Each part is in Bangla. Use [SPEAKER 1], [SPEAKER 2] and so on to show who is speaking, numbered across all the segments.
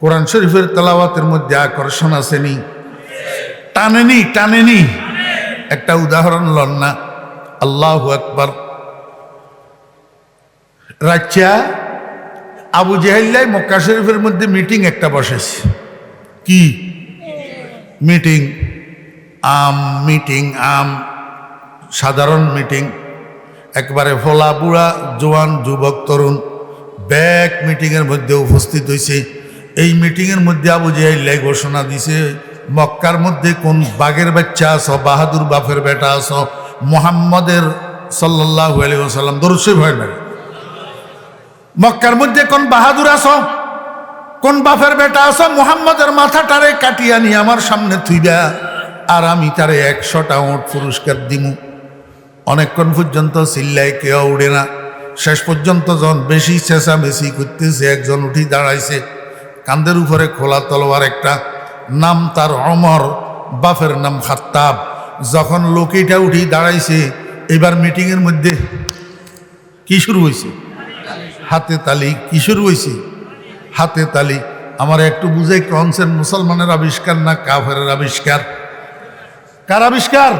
[SPEAKER 1] কোরআন শরীফের তেলাওয়াতের মধ্যে আকর্ষণ আসেনি। টানেনি টানেনি। একটা উদাহরণ লন না। আল্লাহ আকবার। রাচ্চা আবু জেহাল্লাই মক্কা শরীফের মধ্যে মিটিং একটা বসেছে। কি? মিটিং। আম মিটিং, আম। সাধারণ মিটিং। একবারে ফোলা বুড়া জোয়ান যুবক তরুণ ব্যাক মিটিংয়ের মধ্যে উপস্থিত হয়েছে এই মিটিংয়ের মধ্যে আবু জাহিল্লাই ঘোষণা দিছে, মক্কার মধ্যে কোন বাঘের বাচ্চা আস বাহাদুর বাফের বেটা আস মোহাম্মদের সাল্লাহ আলী সাল্লাম দরসই ভয় না? মক্কার মধ্যে কোন বাহাদুর আস কোন বাফের বেটা আস মোহাম্মদের মাথাটারে কাটিয়া নিয়ে আমার সামনে থুইবা আর আমি তারে একশোটা ওট পুরস্কার দিমু। অনেকক্ষণ পর্যন্ত চিল্লাই কেউ উড়ে না। শেষ পর্যন্ত যখন বেশি চেঁচামেচি করতেছে, একজন উঠি দাঁড়াইছে কান্দের উপরে খোলা তলোয়ার একটা। নাম তার অমর বাফের নাম খাত্তাব। যখন লোকিটা উঠি দাঁড়াইছে, এবার মিটিংয়ের মধ্যে কি শুরু হয়েছে হাতে তালি, কি শুরু হয়েছে হাতে তালি। আমার একটু বুঝে কনসেন মুসলমানের আবিষ্কার না কাফের আবিষ্কার? কার আবিষ্কার?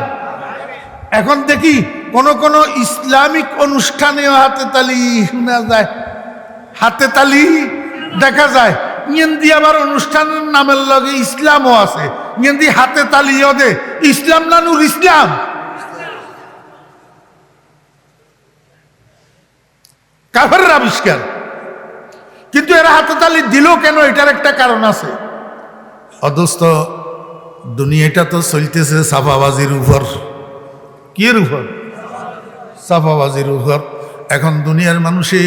[SPEAKER 1] এখন দেখি কোন কোন ইসলামিক অনুষ্ঠানেও হাতে তালি শোনা যায়। হাতে তালি দেখা যায়। ইয়েন্দি আবার অনুষ্ঠানের নামের লগে ইসলামও আছে। ইয়েন্দি হাতে তালিও দে। ইসলাম নানুর ইসলাম? কাফের আবিষ্কার। কিন্তু এরা হাতে তালি দিল কেন? এটার একটা কারণ আছে। অদস্ত দুনিয়াটা তো চলতেছে সাফাবাজির উপর। কিয়ের উপর? সাফাবাজির উপর। এখন দুনিয়ার মানুষে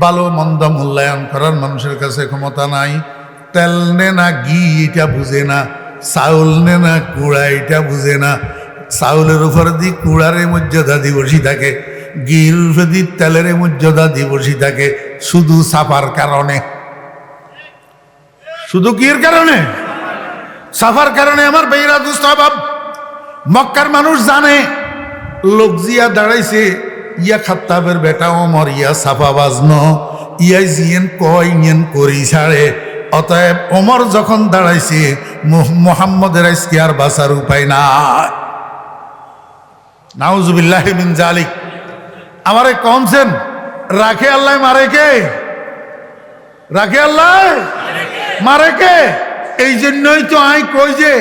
[SPEAKER 1] ভালো, মন্দ মূল্যায়ন করার মানুষের কাছে ক্ষমতা নাই। তেল নে না ঘি, এটা বুঝে না। চাউল নে না কুড়া, এটা বুঝে না। চাউলের উপর দি কুড়ারে মর্যাদা দিবসী থাকে। ঘির উপরে দি তেলের মর্যাদা দিবসী থাকে। শুধু সাফার কারণে। শুধু কির কারণে? সাফার কারণে আমার বেইরা দুস্তাবাব মক্কার মানুষ জানে, লোক জিয়া দাঁড়াইছে ইয়া খাত্তাবের বেটা অমর ইয়া সাফা বাজন, ইয়া জিয়েন কয় ইয়েন করি ছাড়ে। অতএব অমর যখন দাঁড়াইছে মোহাম্মদের আজকে আর বাঁচার উপায় নাই। নাউজুবিল্লাহ মিন জালিক। আমারে কমছেন? রাখে আল্লাহ মারে কে? রাখে আল্লাহ? মারে কে? এই জন্যই তো আই কই যে,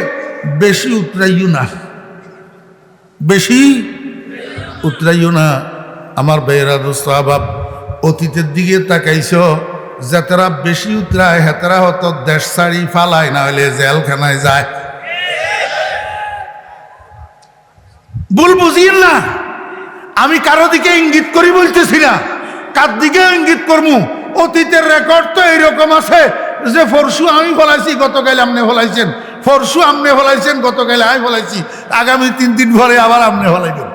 [SPEAKER 1] বেশি উতরাইও না। বেশি উতরাইও না। আমার বেয়েরা দোস্ত, আবাব, অতীতের দিকে তাকাইছ, যাতারা বেশি উতরায়, হেতারা হতো দেশ ছাড়ি ফালায়, না হলে জেলখানায় যায়। ভুল বুঝিয়েন না। আমি কারও দিকে ইঙ্গিত করি বলতেছি না। কার দিকে ইঙ্গিত করমু? অতীতের রেকর্ড তো এইরকম আছে যে ফরসু আমি ফলাইছি, গতকাল আপনি ফলাইছেন। ফরসু আপনি ফলাইছেন, গতকাল আমি ফলাইছি। আগামী তিন দিন পরে আবার আপনি ফলাইবেন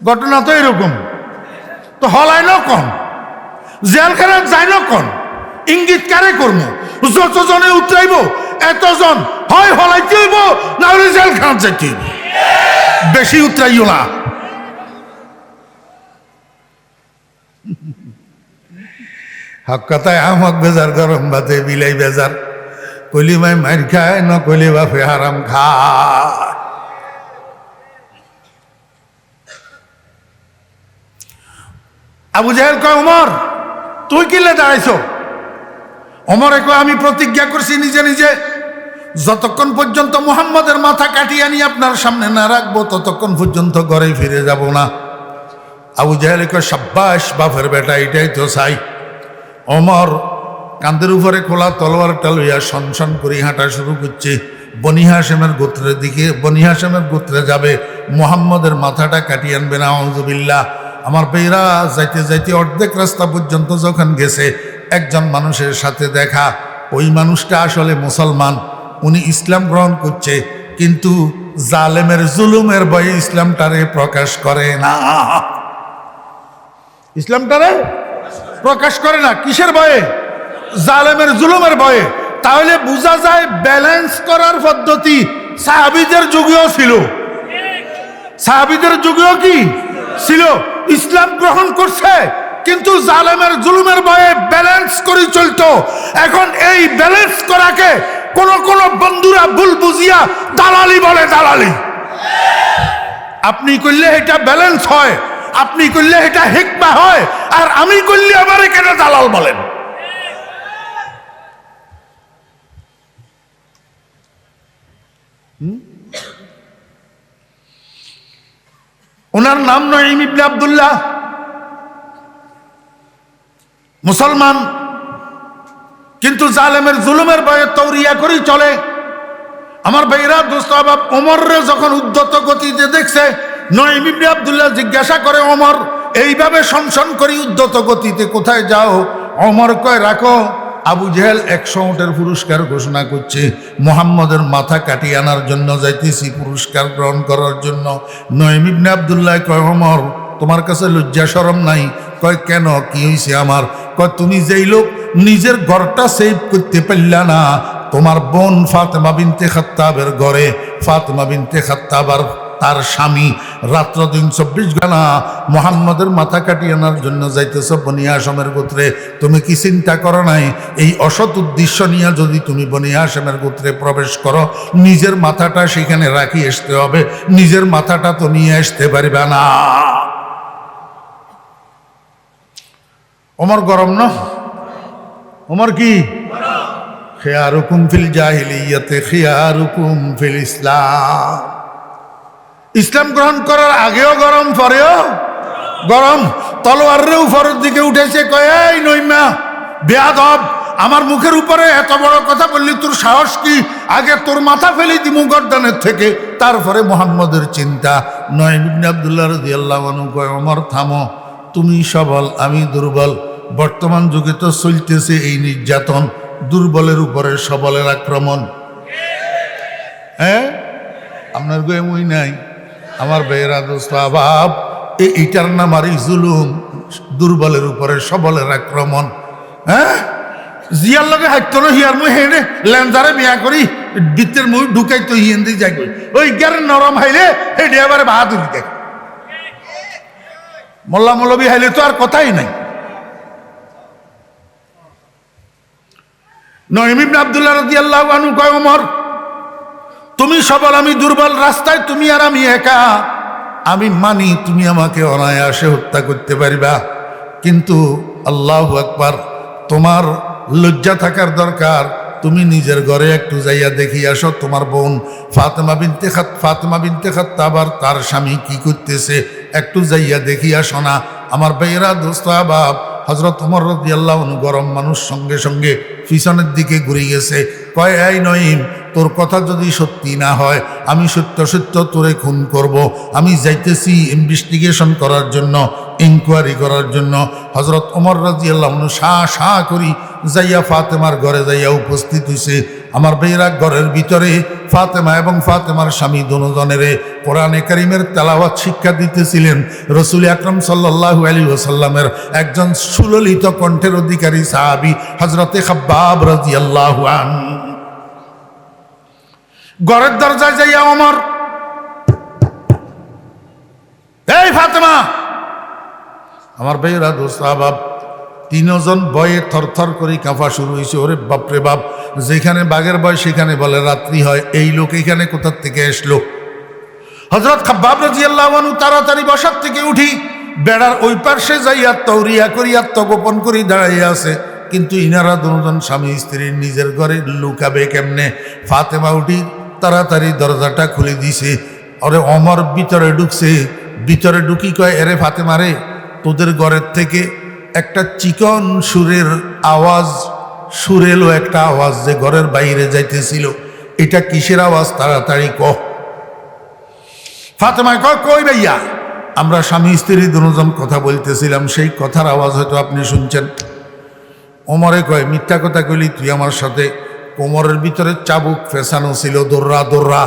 [SPEAKER 1] ঘটনা তো এরকম। তো হলাই ন কন জেলখানা যাই ন কন ইঙ্গিত কারে করব যতজনে উতরাইব, এতজন হয় হলাইতে হইব না হলে জেলখানা যাইতে হইব। বেশি উতরাইও না। হক কথায় আমক বেজার, গরম ভাতে বিলাই বেজার। কলি মাই মার খায় ন কলি বাপে হারাম খায় আবু জাহেল কয় অমর তুই কিলে দাঁড়াইছ? অমরে কয়, আমি প্রতিজ্ঞা করছি নিজে নিজে। যতক্ষণ পর্যন্ত মুহাম্মদের মাথা কাটিয়ে আনি আপনার সামনে না রাখব, ততক্ষণ পর্যন্ত ঘরে ফিরে যাব না। আবু জাহেল কয় সাব্বাস বাপের বেটা, এটাই তো চাই। অমর কান্দের উপরে খোলা তলোয়ার তলোয়ারটা লইয়া সনসন করি হাঁটা শুরু করছে। বনি হাসেমের গোত্রের দিকে, বনি হাসেমের গোত্রে যাবে। মোহাম্মদের মাথাটা কাটিয়ে আনবে না আউজুবিল্লাহ আমার বেইরা যাইতে যাইতে অর্ধেক রাস্তা পর্যন্ত যখন গেছে, একজন মানুষের সাথে দেখা, ওই মানুষটা আসলে মুসলমান, উনি ইসলাম গ্রহণ করছে, কিন্তু জালেমের জুলুমের ভয়ে ইসলামটারে প্রকাশ করে না। ইসলামটারে প্রকাশ করে না, কিসের ভয়ে? জালেমের জুলুমের ভয়ে। তাহলে বোঝা যায় ব্যালেন্স করার পদ্ধতি সাহাবিদের যুগেও ছিল। সাহাবিদের যুগেও কি? ছিল, ইসলাম গ্রহণ করছে, কিন্তু জালেমের জুলুমের ভয়ে ব্যালেন্স করে চলত। এখন এই ব্যালেন্স করাকে কোন কোন বন্ধুরা ভুল বুঝিয়া দালালি বলে দালালি। আপনি করলে এটা ব্যালেন্স হয়, আপনি করলে এটা হেকমা হয়, আর আমি করলে আবার এখানে দালাল বলেন। ওনার নাম নয় ইবনে আবদুল্লাহ। মুসলমান। কিন্তু জালেমের জুলুমের ভয়ে তৌরিয়া করেই চলে। আমার ভাইরা, দোস্ত আবাব ওমররে যখন উদ্যত গতিতে দেখছে, নয় ইবনে আবদুল্লাহ জিজ্ঞাসা করে, ওমর, এইভাবে সংসন করি উদ্যত গতিতে কোথায় যাও? অমর কয়, রাখো। আবু জেহেল একশো উটের পুরস্কার ঘোষণা করছে। মোহাম্মদের মাথা কাটিয়ে আনার জন্য যাইতেছি পুরস্কার গ্রহণ করার জন্য। নয় ইবনে আবদুল্লাহ কয় অমর তোমার কাছে লজ্জা সরম নাই? কয়, কেন? কি হয়েছে আমার? কয়, তুমি যেই লোক নিজের ঘরটা সেভ করতে পারলা না। তোমার বোন ফাতেমা বিনতে খাত্তাবের ঘরে, ফাতেমা বিনতে খাত্তাবার তার স্বামী রাত্র দিন চব্বিশ ঘণ্টা মোহাম্মদের মাথা কাটিয়ে আনার জন্য যাইতেছ বনিয়া আসামের গোত্রে। তুমি কি চিন্তা করো নাই? এই অসৎ উদ্দেশ্য নিয়ে যদি তুমি বনিয়া আসামের গোত্রে প্রবেশ করো নিজের মাথাটা সেখানে রাখি আসতে হবে নিজের মাথাটা তো নিয়ে আসতে পারবে না। ওমর গরম না? ওমর কি? খেয়ারুকুম ফিল জাহিলিয়াতে খেয়ারুকুম ফিল ইসলাম। ইসলাম গ্রহণ করার আগেও গরম, পরেও গরম। তলোয়ারের উপরের দিকে উঠেছে, কয়, এই নইমা বেয়াদব, আমার মুখের উপরে এত বড় কথা বললি, তোর সাহস কি? আগে তোর মাথা ফেলে দিমু গর্দানের থেকে। তারপরে মোহাম্মদের চিন্তা। নয় ইবনে আবদুল্লাহ রাদিয়াল্লাহু আনহু কয়, ওমর, থামো। তুমি সবল, আমি দুর্বল। বর্তমান যুগে তো চলতেছে এই নির্যাতন, দুর্বলের উপরে সবলের আক্রমণ। হ্যাঁ? আপনার মুই নাই। আমার বেয়েরা দোস্ত আবাব এই ইটার নাম আর জুলুম, দুর্বলের উপরে সবলের আক্রমণ। হ্যাঁ? জিয়ার লগে হাইতো না হিয়ার মুই হেঁটে ল্যান্সারে বিয়া করি বৃত্তের মুই ঢুকাই তো হিয়েন দিয়ে যাই ওই গ্যারের নরম হাইলে হেঁটে এবারে বাহাদুরি দেখ। মোল্লা মৌলবী হাইলে তো আর কথাই নাই। নহিম ইবনে আব্দুল্লাহ রাদিয়াল্লাহু আনহু কয়, ওমর তুমি সবল আমি দুর্বল রাস্তায়, তুমি আর আমি একা। আমি মানি তুমি আমাকে অনায়াসে হত্যা করতে পারিবা। কিন্তু আল্লাহ আকবার, তোমার লজ্জা থাকার দরকার। তুমি নিজের ঘরে একটু যাইয়া দেখি আসো, তোমার বোন ফাতেমা বিনতে খাত, ফাতেমা বিনতে খাত আবার তার স্বামী কি করতেছে? একটু যাইয়া দেখি আসো না। আমার বেয়েরা দোস্ত বাপ হজরত উমর রদি আল্লাহ গরম মানুষ সঙ্গে সঙ্গে পিছনের দিকে ঘুরে গেছে। কয়, এই নইম তোর কথা যদি সত্যি না হয়, আমি সত্য সত্য তোরে খুন করব। আমি যাইতেছি ইনভেস্টিগেশন করার জন্য ইনকোয়ারি করার জন্য। হজরত ওমর রাজি আল্লাহ শাহ শাহ করি যাইয়া ফাতেমার ঘরে যাইয়া উপস্থিত হয়েছে আমার বেয়েরা ঘরের ভিতরে ফাতেমা এবং ফাতেমার স্বামী দুজনেরে কোরআনে করিমের তেলাওয়াত শিক্ষা দিতেছিলেন। রসুল আকরম সাল্লাহ আলী ওসাল্লামের একজন সুললিত কণ্ঠের অধিকারী সাহাবি হজরতে খাব্বাব রাজি আল্লাহ ঘরের দরজায় যাইয়া অমর এই ফাতেমা! আমার ভাইয়েরা দোস্ত বাপ তিনজন বয়ে থরথর করে কাঁপা শুরু হয়েছে ওরে বাপরে বাপ যেখানে বাঘের বয় সেখানে বলে রাত্রি হয়। এই লোক এখানে কোথার থেকে আসলো? হজরত খাব্বাব রাজি আল্লাহ তাড়াতাড়ি বসার থেকে উঠি। বেড়ার ওই পার্শ্বে যাইয়া তৌরিয়া করি আত্মগোপন করি দাঁড়াইয়া আছে। কিন্তু ইনারা দুজন স্বামী স্ত্রীর নিজের ঘরে লুকাবে কেমনে? ফাতেমা উঠি, তাড়াতাড়ি দরজাটা খুলে দিছে। ওরে অমর ভিতরে ঢুকছে। ভিতরে ঢুকি কয়, এরে ফাতেমারে তোদের ঘরের থেকে একটা চিকন সুরের আওয়াজ সুরেলো একটা আওয়াজ যে ঘরের বাইরে যাইতেছিল। এটা কিসের আওয়াজ? তাড়াতাড়ি কহ ফাতেমায় কয় কই ভাইয়া? আমরা স্বামী স্ত্রী দুজন কথা বলতেছিলাম, সেই কথার আওয়াজ হয়তো আপনি শুনছেন। ওমরে কয়, মিথ্যা কথা কইলি তুই আমার সাথে। কোমরের ভিতরে চাবুক ফেসানো ছিল, দোররা দোররা।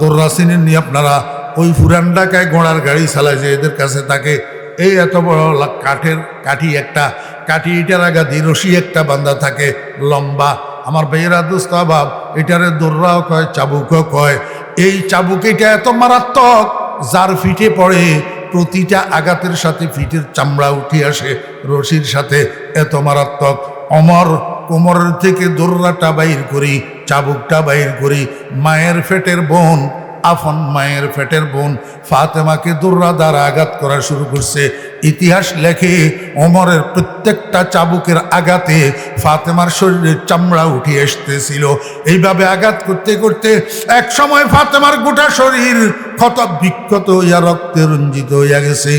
[SPEAKER 1] দোররা চিনেননি আপনারা? ওই ফুরান ডাকায় ঘোড়ার গাড়ি চালায় যে এদের কাছে তাকে এই এত বড় কাঠের কাঠি একটা কাঠি ইটার আগাদি রশি একটা বান্ধা থাকে, লম্বা। আমার বেয়েরা দুস্তাবাব এটারে দোররাও কয়, চাবুকও কয়। এই চাবুক এটা এত মারাত্মক, যার ফিটে পড়ে, প্রতিটা আঘাতের সাথে ফিটের চামড়া উঠে আসে, রশির সাথে এত মারাত্মক। অমর কোমরের থেকে দোর্রাটা বাইর করি, চাবুকটা বাইর করি, মায়ের ফেটের বোন আফন মায়ের ফেটের বোন ফাতেমাকে দুর্রা দ্বারা আঘাত করা শুরু করছে। ইতিহাস লেখে ওমরের প্রত্যেকটা চাবুকের আঘাতে ফাতেমার শরীরের চামড়া উঠে আসতেছিল। এইভাবে আঘাত করতে করতে এক সময় ফাতেমার গোটা শরীর ক্ষত বিক্ষত হইয়া রক্তে রঞ্জিত হইয়া গেছে।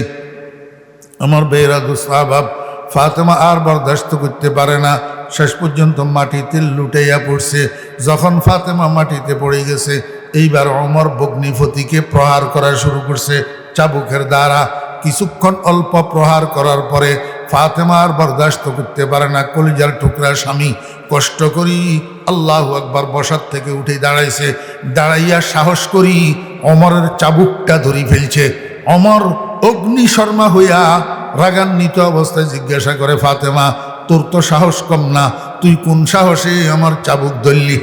[SPEAKER 1] আমার বেহরা দুঃস্বভাব, ফাতেমা আর বরদাস্ত করতে পারে না। শেষ পর্যন্ত মাটিতে লুটাইয়া পড়ছে। যখন ফাতেমা মাটিতে পড়ে গেছে এইবার অমর বগ্নিপতিকে প্রহার করা শুরু করছে চাবুকের দ্বারা। কিছুক্ষণ অল্প প্রহার করার পরে ফাতেমা আর বরদাস্ত করতে পারে না। কলিজার টুকরা স্বামী কষ্ট করি আল্লাহ একবার বসার থেকে উঠে দাঁড়াইছে। দাঁড়াইয়া সাহস করি অমরের চাবুকটা ধরি ফেলছে। অমর অগ্নি শর্মা হইয়া রাগান্বিত অবস্থায় জিজ্ঞাসা করে, ফাতেমা, তোর তো সাহস কম না। তুই কোন সাহসে আমার চাবুক ধরলি?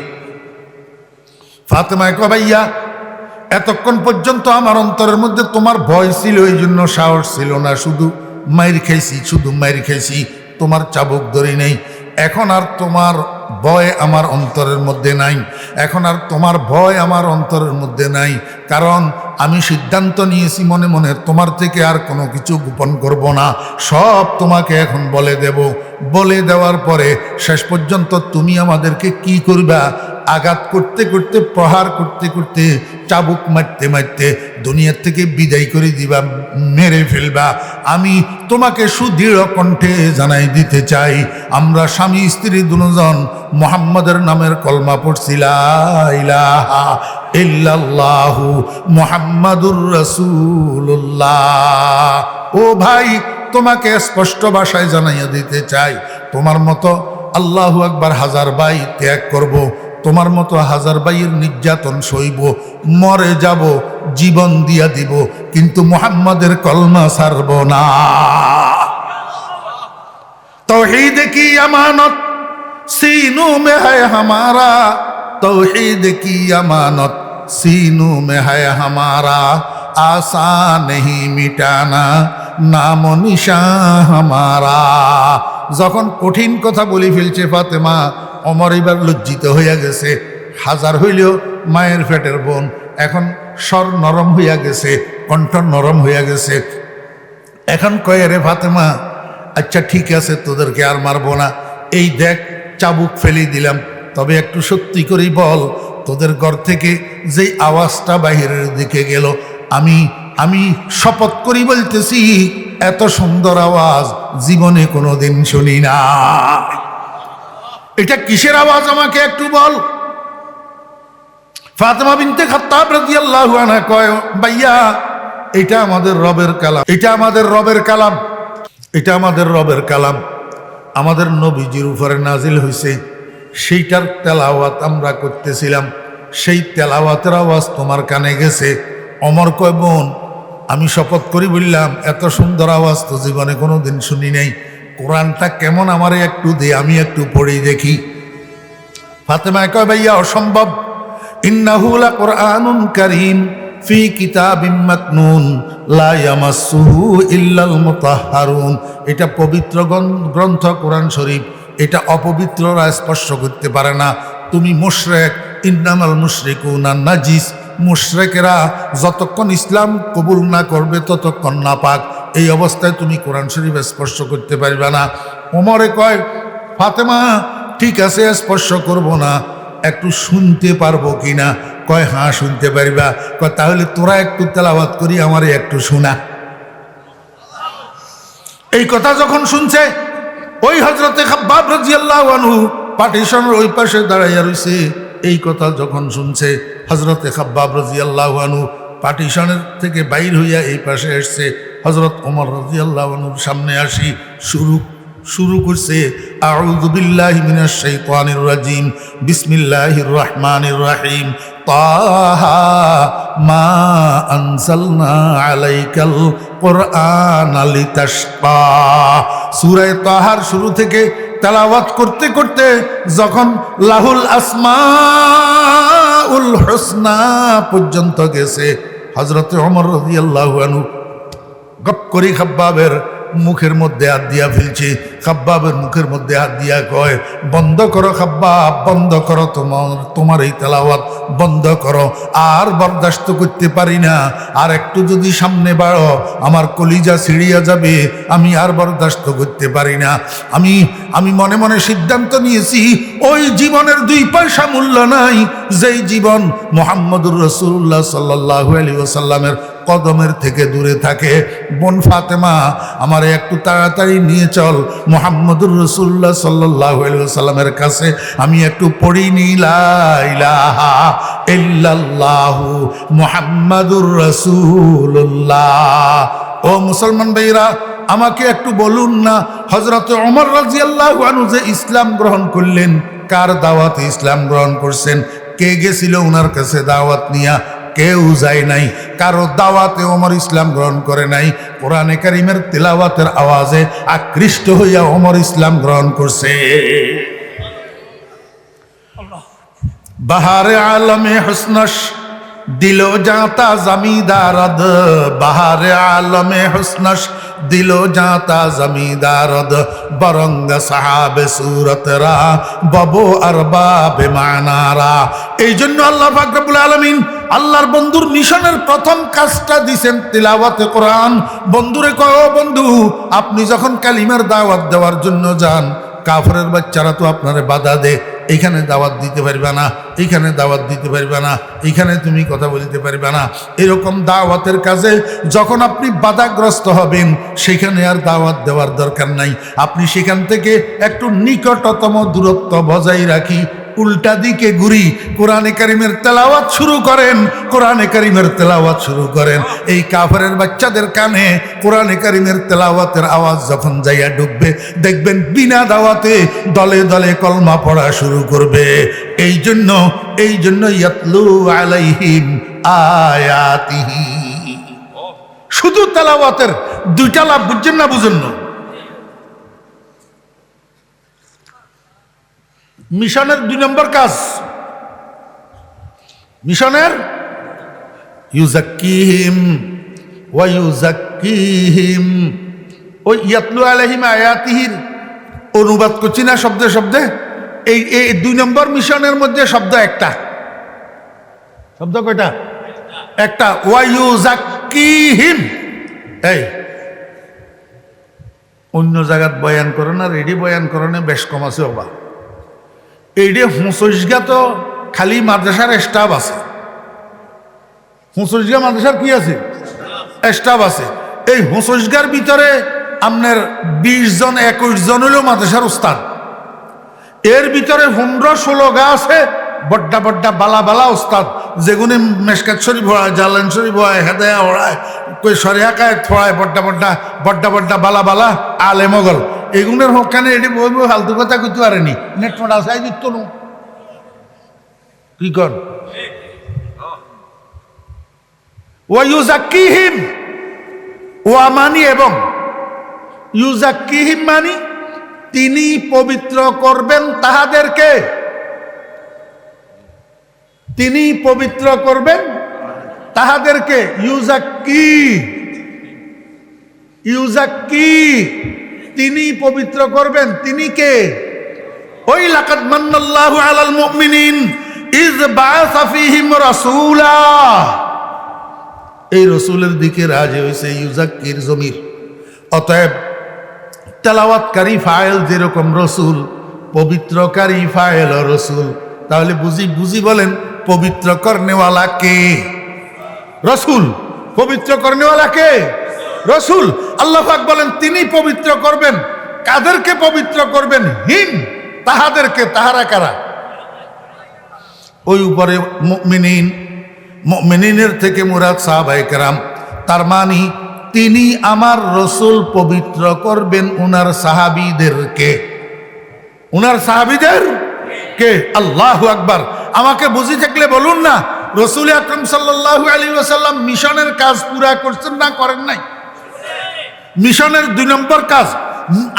[SPEAKER 1] ফাতেমায় কবাইয়া এতক্ষণ পর্যন্ত আমার অন্তরের মধ্যে তোমার ভয় ছিল, এই জন্য সাহস ছিল না। শুধু মাইর খাইছি, শুধু মাইর খাইছি, তোমার চাবুক ধরি নেই। এখন আর তোমার ভয় আমার অন্তরের মধ্যে নাই। এখন আর তোমার ভয় আমার অন্তরের মধ্যে নাই। কারণ আমি সিদ্ধান্ত নিয়েছি, মনে মনে তোমার থেকে আর কোনো কিছু গোপন করব না। সব তোমাকে এখন বলে দেব। বলে দেওয়ার পরে শেষ পর্যন্ত তুমি আমাদেরকে কি করবা? আঘাত করতে করতে, প্রহার করতে করতে, চাবুক মারতে মারতে দুনিয়ার থেকে বিদায় করে দিবা, মেরে ফেলবা। আমি তোমাকে সুদৃঢ় কণ্ঠে জানাই দিতে চাই। আমরা স্বামী, স্ত্রী দুজন মোহাম্মদের নামের কলমা পড়ছিলাহু মোহাম্মদুর রসুল্লাহ ও ভাই, তোমাকে স্পষ্ট ভাষায় জানাইয়া দিতে চাই। তোমার মতো আল্লাহু একবার হাজার বাই ত্যাগ করব। তোমার মতো হাজার বাইয়ের নির্যাতন সইব মরে যাব জীবন দিয়া দিব কিন্তু মুহাম্মাদের কলমা সারব না तौहीद की अमानत सीनों में है हमारा तौहीद की अमानत सीनों में है हमारा आसान नहीं मिटाना নাম নিশা হামারা যখন কঠিন কথা বলে ফেলছে ফাতেমা অমর এবার লজ্জিত হইয়া গেছে। হাজার হইলেও মায়ের ফেটের বোন। এখন স্বর নরম হইয়া গেছে কণ্ঠ নরম হইয়া গেছে। এখন কয়ে রে ফাতেমা আচ্ছা ঠিক আছে, তোদেরকে আর মারবো না। এই দেখ, চাবুক ফেলে দিলাম। তবে একটু সত্যি করেই বল, তোদের ঘর থেকে যেই আওয়াজটা বাহিরের দিকে গেল, আমি আমি শপথ করি বলতেছি, এত সুন্দর আওয়াজ জীবনে কোনোদিন শুনি না। এটা কিসের আওয়াজ আমাকে একটু বল? ফাতেমা বিনতে খাত্তাব রাদিয়াল্লাহু আনহা কয়, ভাইয়া, এটা আমাদের রবের কালাম। এটা আমাদের রবের কালাম। এটা আমাদের রবের কালাম। আমাদের নবীজির উপরে নাজিল হয়েছে সেইটার তেলাওয়াত আমরা করতেছিলাম। সেই তেলাওয়াতের আওয়াজ তোমার কানে গেছে। অমর কয়, বোন, আমি শপথ করি বললাম, এত সুন্দর আওয়াজ তো জীবনে কোনো দিন শুনি নাই। কোরআনটা কেমন আমারে একটু দে, আমি একটু পড়ে দেখি। ফাতেমা কয়, ভাইয়া, অসম্ভব। ইন্নাহুলা কোরআনুন করিম, ফি কিতাবিম মাকনুন, লা ইয়ামাসসুহু ইল্লাল মুতাহহারুন এটা পবিত্র গ্রন্থ কোরআন শরীফ। এটা অপবিত্ররা স্পর্শ করতে পারে না। তুমি মুশরেক, ইন্নামাল মুশরিকুনা নাজিস। মুশরেকেরা যতক্ষণ ইসলাম কবুল না করবে, ততক্ষণ না পাক এই অবস্থায় তুমি কোরআন শরীফ স্পর্শ করতে পারবে না। ওমরে কয়, ফাতেমা, ঠিক আছে, স্পর্শ করব না। একটু শুনতে পারব কিনা? কয় হ্যাঁ শুনতে পারবা। কয়, তাহলে তোরা একটু তেলাওয়াত করি, আমারে একটু শোনা। এই কথা যখন শুনছে, ওই হজরতে খাব্বাব রাজিয়াল্লাহু আনহু পার্টিশনের ওই পাশে দাঁড়াইয়া রইছে। এই কথা যখন শুনছে হজরতে খাব্বাব রাজিয়াল্লাহু আনহু পার্টিশনের থেকে বাইর হইয়া এই পাশে এসছে। হজরত ওমর রাজিয়াল্লাহু আনহুর সামনে আসি, শুরু শুরু করছে, আউযু বিল্লাহি মিনাশ শাইতানির রাজিম, বিসমিল্লাহির রহমানির রহিম, তাহা মা আনজালনা আলাইকাল কোরআন লিতাশকা সূরা তাহার শুরু থেকে তেলাওয়াত করতে করতে যখন লাহুল আসমাউল হুসনা পর্যন্ত গেছে, হযরত ওমর রাদিয়াল্লাহু আনহু গপ করি খাব্বাবের মুখের মধ্যে হাত দিয়া ফেলছে। খাব্বাবের মুখের মধ্যে হাত দিয়া কয়, বন্ধ করো খাব্বাব, বন্ধ করো তোমার তোমার এই তেলাওয়াত, বন্ধ করো। আর বরদাস্ত করতে পারি না। আর একটু যদি সামনে বাড়ো, আমার কলিজা ছিড়িয়া যাবে। আমি আর বরদাস্ত করতে পারি না। আমি আমি মনে মনে সিদ্ধান্ত নিয়েছি, ওই জীবনের দুই পয়সা মূল্য নাই। যেই জীবন মোহাম্মদুর রসুল্লাহ সাল্লাহ আলী ওসাল্লামের কদমের থেকে দূরে থাকে। বোন ফাতেমা, আমার একটু তাড়াতাড়ি নিয়ে চল। মোহাম্মদুর রসুল্লাহ সাল্লাহ সাল্লামের কাছে আমি একটু পড়ি নিলাহা মোহাম্মদুর রসুল্লাহ ও মুসলমান ভাইরা আমাকে একটু বলুন না হজরত অমর রাজিয়াল্লাহ যে ইসলাম গ্রহণ করলেন, কার দাওয়াত ইসলাম গ্রহণ করছেন? কে গেছিল ওনার কাছে দাওয়াত নিয়া? কেউ যায় নাই। কারও দাওয়াতে ওমর ইসলাম গ্রহণ করে নাই। কোরআনে কারিমের তেলাওয়াতের আওয়াজে আকৃষ্ট হইয়া ওমর ইসলাম গ্রহণ করছে। বাহারে আলমে হসনস, দিল জাতা জমিদারদ। বাহারে আলমে হসনস, দিল জাতা জমিদারদ। বরঙ্গ সাহাবে সুরতরা, ববো আরবা বেমানারা এই জন্য আল্লাহ ফাকরাবুল আলমিন আল্লাহর বন্ধুর মিশনের প্রথম কাজটা দিছেন তিলাওয়াতে কোরআন। বন্ধুরে কয় বন্ধু, আপনি যখন কালিমার দাওয়াত দেওয়ার জন্য যান, কাফরের বাচ্চারা তো আপনারে বাধা দে এখানে দাওয়াত দিতে পারবে না এইখানে দাওয়াত দিতে পারবে না এইখানে তুমি কথা বলতে পারবে না। এরকম দাওয়াতের কাজে যখন আপনি বাধাগ্রস্ত হবেন, সেখানে আর দাওয়াত দেওয়ার দরকার নাই। আপনি সেখান থেকে একটু নিকটতম দূরত্ব বজায় রাখি। উল্টা দিকে ঘুরি। কোরআনে কারিমের তেলাওয়াত শুরু করেন, কোরআনে কারিমের তেলাওয়াত শুরু করেন। এই কাফারের বাচ্চাদের কানে কোরআনে কারিমের তেলাওয়াতের আওয়াজ যখন যাইয়া ঢুকবে, দেখবেন বিনা দাওয়াতে দলে দলে কলমা পড়া শুরু করবে। এই জন্য এই জন্য শুধু তেলাওয়াতের দুইটা লাভ বুঝছেন না বুঝেন না? মিশনের দুই নম্বর কাজ। মিশনের ইউজাক্কিহিম ওয়া ইউজাক্কিহিম। ওই ইয়াতলু আলাইহিম আয়াতিহির অনুবাদ করছি না শব্দে শব্দে? এই এই দুই নম্বর মিশনের মধ্যে শব্দ একটা। শব্দ কয়টা? একটা। ওয়া ইউজাক্কিহিম। এই। অন্য জায়গাত বয়ান করে না রেডি বয়ান করে বেশ কম আছে অবা এইডে হুঁসজ্ঞা তো খালি মাদ্রাসার স্টাফ আছে। হুঁসজ্ঞা মাদ্রাসার কি আছে? স্টাফ আছে। এই হুঁসজ্ঞার ভিতরে আপনার বিশ জন, একুশ জন হলেও মাদ্রাসার উস্তাদ। এর ভিতরে পনেরো, ষোলো গা আছে। বড্ডা বড্ডা বালা বালা উস্তাদ যেগুনি মেসকাত শরীফ হয় জালান শরীফ হয়, হেদায়া ওড়ায়, কই সরিয়াকায় থোড়ায় বড্ডা বড্ডা বড্ডা বড্ডা বালা বালা আলে মগল। এগুলোর হোকানে এটি বই বই ফালতু কথা কইতে পারেনি। নেট মোটা সাই দিত কি কর? ও ইউজাক্কিহিম ওয়া মানি এবং ইউজাক্কিহিম মানি, তিনি পবিত্র করবেন তাহাদেরকে। তিনি পবিত্র করবেন? তাহাদেরকে ইউজাক্কি ইউজাক্কি তিনি পবিত্র করবেন। তিনি কে? ওই লাকাত মান্নাল্লাহু আলাল মুমিনিন ইজ বাআসা ফীহিম রাসূলা। এই রসুলের দিকে রাজে হইছে ইউজাক্কির জমির। অতএব তেলাওয়াতকারী ফাইল যেরকম রসুল, পবিত্রকারী ফাইল রসুল। তাহলে বুঝি বুঝি বলেন পবিত্র করনেওয়ালা কে? রসুল। পবিত্র করনেওয়ালা কে? রসুল। আল্লাহ পাক বলেন, তিনি পবিত্র করবেন। কাদেরকে পবিত্র করবেন? হিম তাহাদেরকে, তাহারা কারা? ওই উপরে মুমিনিন। মুমিনিনের থেকে মুরাদ সাহাবাই কেরাম তার মানি, তিনি আমার রসুল পবিত্র করবেন উনার সাহাবিদেরকে। উনার সাহাবিদের? কে? আল্লাহ আকবার। আমাকে বুঝি থাকলে বলুন না, রসুল আকরম সাল্লাহ আলী ওসাল্লাম মিশনের কাজ পুরা করছেন না করেন নাই? মিশনের দুই নম্বর কাজ,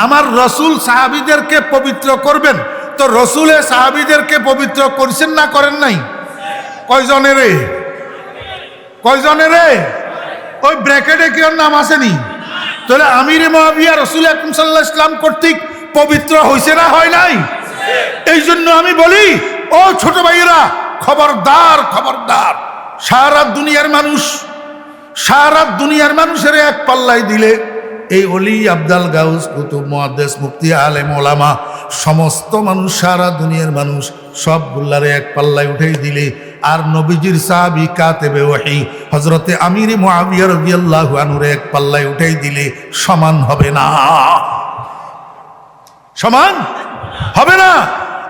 [SPEAKER 1] আমার রসুল সাহাবিদেরকে পবিত্র করবেন, তো রসুলে সাহাবিদেরকে পবিত্র করছেন না করেন নাই? কয়জনের কয়জনের ওই ব্র্যাকেটে কেউ নাম আসেনি? তাহলে আমিরে মহাবিয়া রসুল আকরম সাল্লাহ ইসলাম কর্তৃক পবিত্র হয়েছে না হয় নাই? এই জন্য আমি বলি ও ছোট ভাইয়েরা, খবরদার খবরদার। সারা দুনিয়ার মানুষ, সারা দুনিয়ার মানুষের এক পাল্লায় দিলে এই অলি আবদাল গাউস, কুতুব মহাদেশ মুক্তি আলেম, ওলামা, সমস্ত মানুষ, সারা দুনিয়ার মানুষ সব গুল্লারে এক পাল্লায় উঠেই দিলে। আর নবীজির সাহাবি কাতেবে ওয়াহি হজরতে আমির মুআবিয়া রাদিয়াল্লাহু আনহুর এক পাল্লায় উঠেই দিলে সমান হবে না। সমান হবে না।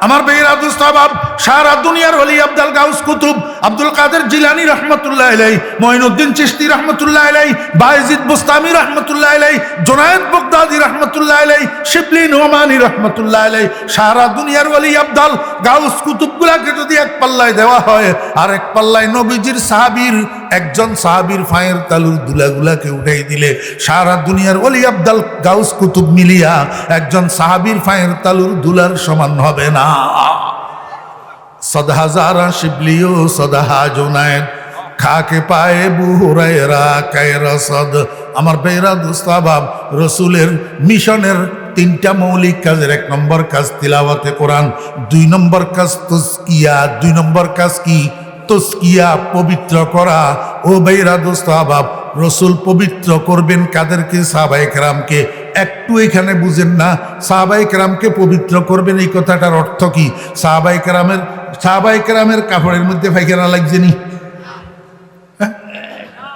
[SPEAKER 1] আমার বের আব্দুল সাহাব সারা দুনিয়ার অলি আব্দুল গাউস কুতুব, আব্দুল কাদের জিলানি রহমতুল্লাহ আলাই মঈনুদ্দিন চিশতি রহমতুল্লাহ আলাই বায়েজিদ বুস্তামি রহমতুল্লাহ আলাই জোনায়েদ বগদাদি রহমতুল্লাহ আলাই শিবলি নোমানি রহমতুল্লাহ আলাই সারা দুনিয়ার অলি আব্দাল গাউস কুতুবগুলাকে যদি এক পাল্লায় দেওয়া হয় আর এক পাল্লায় নবীজির সাহাবীর একজন সাহাবীর ফায়ের তালুর দুলাগুলাকে উঠাই দিলে সারা দুনিয়ার অলি আব্দাল গাউস কুতুব মিলিয়া একজন সাহাবীর ফায়ের তালুর দুলার সমান হবে না। সদহাজারা শিবলিও, সদহা জোনায়েদ, খাকে পায়ে বুহুরায়রা কায়রা সদ। আমার বেরা দুস্তাবাব রসুলের মিশনের তিনটা মৌলিক কাজের এক নম্বর কাজ তিলাওয়াতে কোরআন, দুই নম্বর কাজ তস্কিয়া, দুই নম্বর কাজ কি? তস্কিয়া পবিত্র করা। ও বেরা দুস্তাবাব রসুল পবিত্র করবেন কাদেরকে? সাহাবাই কেরামকে। একটু এখানে বুঝেন না সাহাবাই কেরামকে পবিত্র করবেন এই কথাটার অর্থ কি? সাহাবাই কেরামের সাহাবাই কেরামের কাপড়ের মধ্যে পায়খানা লাগছে নি?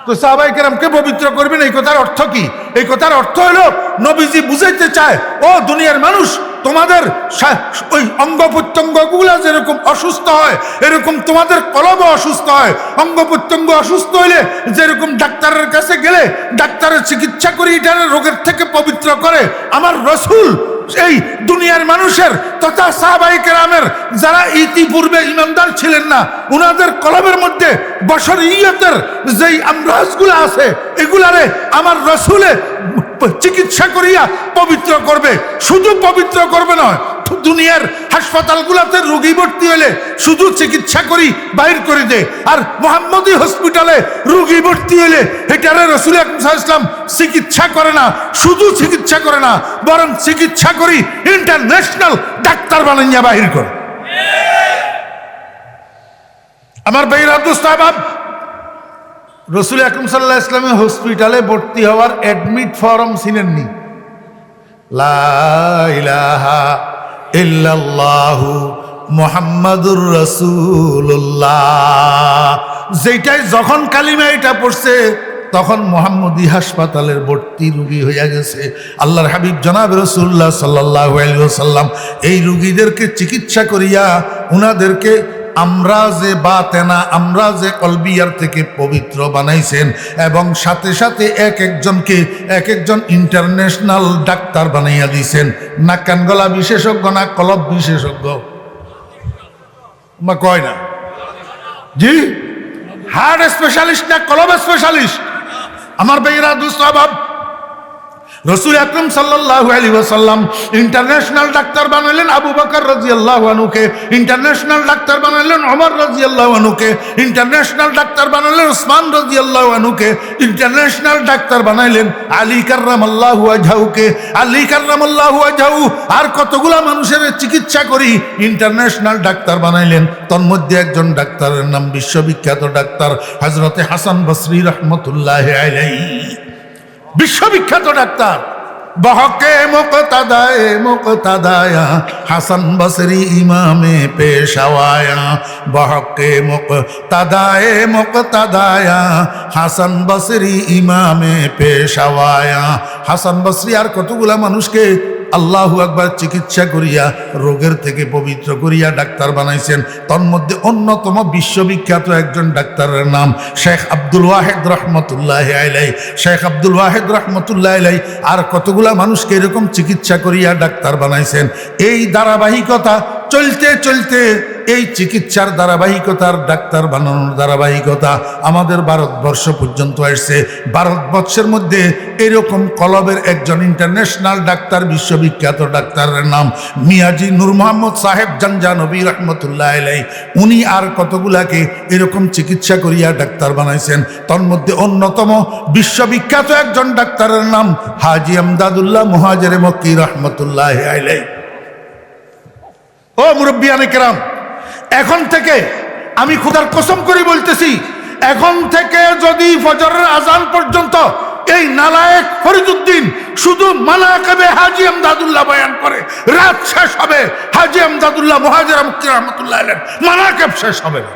[SPEAKER 1] তো সাহাবাই কেরামকে পবিত্র করবেন এই কথার অর্থ কি? এই কথার অর্থ হলো, নবীজি বুঝাইতে চায়, ও দুনিয়ার মানুষ তোমাদের ওই অঙ্গ প্রত্যঙ্গগুলো যেরকম অসুস্থ হয়, এরকম তোমাদের কলম অসুস্থ হয়। অঙ্গ প্রত্যঙ্গ অসুস্থ হইলে যেরকম ডাক্তারের কাছে গেলে ডাক্তারের চিকিৎসা করে এটার রোগের থেকে পবিত্র করে। আমার রসুল এই দুনিয়ার মানুষের তথা সাহাবাই কেরামের যারা ইতিপূর্বে ইমানদার ছিলেন না, উনাদের কলমের মধ্যে বসর ইয়তের যেই আমরাজগুলো আছে, এগুলারে আমার রসুলে চিকিৎসা করিয়া পবিত্র করবে। শুধু পবিত্র করবে নয় দুনিয়ার হাসপাতালগুলোতে রোগী ভর্তি হলে শুধু চিকিৎসা করি বাইর করে দে। আর মোহাম্মদী হসপিটালে রোগী ভর্তি হলে এটারে রসুল ওয়াসাল্লাম চিকিৎসা করে না, শুধু চিকিৎসা করে না, বরং চিকিৎসা করি, ইন্টারন্যাশনাল ডাক্তার বানাইয়া বাহির করে। আমার বেইর আব্দুল সাহেব রসুল আকরম সাল্লাহ ইসলামের হসপিটালে ভর্তি হওয়ার অ্যাডমিট ফর্ম ছিলেননি। লা ইলাহা ইল্লাল্লাহু মুহাম্মাদুর রাসূলুল্লাহ। যেটাই যখন কালিমা এটা পড়ছে, তখন মোহাম্মদী হাসপাতালের ভর্তি রুগী হইয়া গেছে। আল্লাহর হাবিব জনাব রসুল্লাহ সাল্লাহ সাল্লাম এই রুগীদেরকে চিকিৎসা করিয়া উনাদেরকে আমরা যে বাতেনা আমরা যে কলবিয়ার থেকে পবিত্র বানাইছেন, এবং সাথে সাথে এক একজনকে এক একজন ইন্টারন্যাশনাল ডাক্তার বানাইয়া দিয়েছেন। না কানগলা বিশেষজ্ঞ না কলব বিশেষজ্ঞ? বা কয় না? জি? হার্ট স্পেশালিস্ট না কলব স্পেশালিস্ট আমার বেইরা দুস্তাবাব রসুল আকরম সাল্লাল্লাহু আলাইহি ওয়াসাল্লাম ইন্টারন্যাশনাল ডাক্তার বানাইলেন আবু বকর রাদিয়াল্লাহু আনহুকে, ইন্টারন্যাশনাল ডাক্তার বানাইলেন ওমর রাদিয়াল্লাহু আনহুকে, ইন্টারন্যাশনাল ডাক্তার বানাইলেন উসমান রাদিয়াল্লাহু আনহুকে, ইন্টারন্যাশনাল ডাক্তার বানাইলেন আলী কাররামাল্লাহু ওয়াজহাউকে আলী কাররামাল্লাহু ওয়াজহাউ আর কতগুলা মানুষের চিকিৎসা করি, ইন্টারন্যাশনাল ডাক্তার বানাইলেন। তন্মধ্যে একজন ডাক্তারের নাম বিশ্ববিখ্যাত ডাক্তার হযরতে হাসান বসরি রহমতুল্লাহ আলাইহি। বিশ্ববিখ্যাত ডাক্তার। বহকে মোকতাদায় মোকতাদায়া, হাসান বসরি ইমামে পেশাওয়ায়া। বহকে মোকতাদায় মোকতাদায়া, হাসান বসরি ইমামে পেশাওয়ায়া। হাসান বসরি আর কতগুলা মানুষকে আল্লাহু আকবার চিকিৎসা করিয়া, রোগের থেকে পবিত্র করিয়া ডাক্তার বানাইছেন। তন্মধ্যে অন্যতম বিশ্ববিখ্যাত একজন ডাক্তারের নাম শেখ আব্দুল ওয়াহেদ রহমতুল্লাহ আলাই শেখ আব্দুল ওয়াহেদ রহমতুল্লাহ আলাই আর কতগুলা মানুষকে এরকম চিকিৎসা করিয়া ডাক্তার বানাইছেন। এই ধারাবাহিকতা চলতে চলতে এই চিকিৎসার ধারাবাহিকতার ডাক্তার বানানোর ধারাবাহিকতা আমাদের ভারতবর্ষ পর্যন্ত আসছে। ভারতবর্ষের মধ্যে এরকম কলবের একজন ইন্টারন্যাশনাল ডাক্তার, বিশ্ববিখ্যাত ডাক্তারের নাম মিয়াজি নূর মোহাম্মদ সাহেব জানজা নবী রহমতুল্লাহ আলাই উনি আর কতগুলাকে এরকম চিকিৎসা করিয়া ডাক্তার বানাইছেন। তার মধ্যে অন্যতম বিশ্ববিখ্যাত একজন ডাক্তারের নাম হাজি আমদাদুল্লাহ মহাজের মক্কি রহমতুল্লাহ আলাই ও মুরব্বিয়ানে কেরাম, এখন থেকে আমি খুদার কসম করে বলতেছি, এখন থেকে যদি ফজরের আজান পর্যন্ত এই নালায়েক ফরিদুদ্দিন শুধু মালাকবে হাজি আমদাদুল্লাহ বয়ান করে, রাত শেষ হবে, হাজি আমদাদুল্লাহ মহাজের রহমতুল্লাহ মানাকেব শেষ হবে না।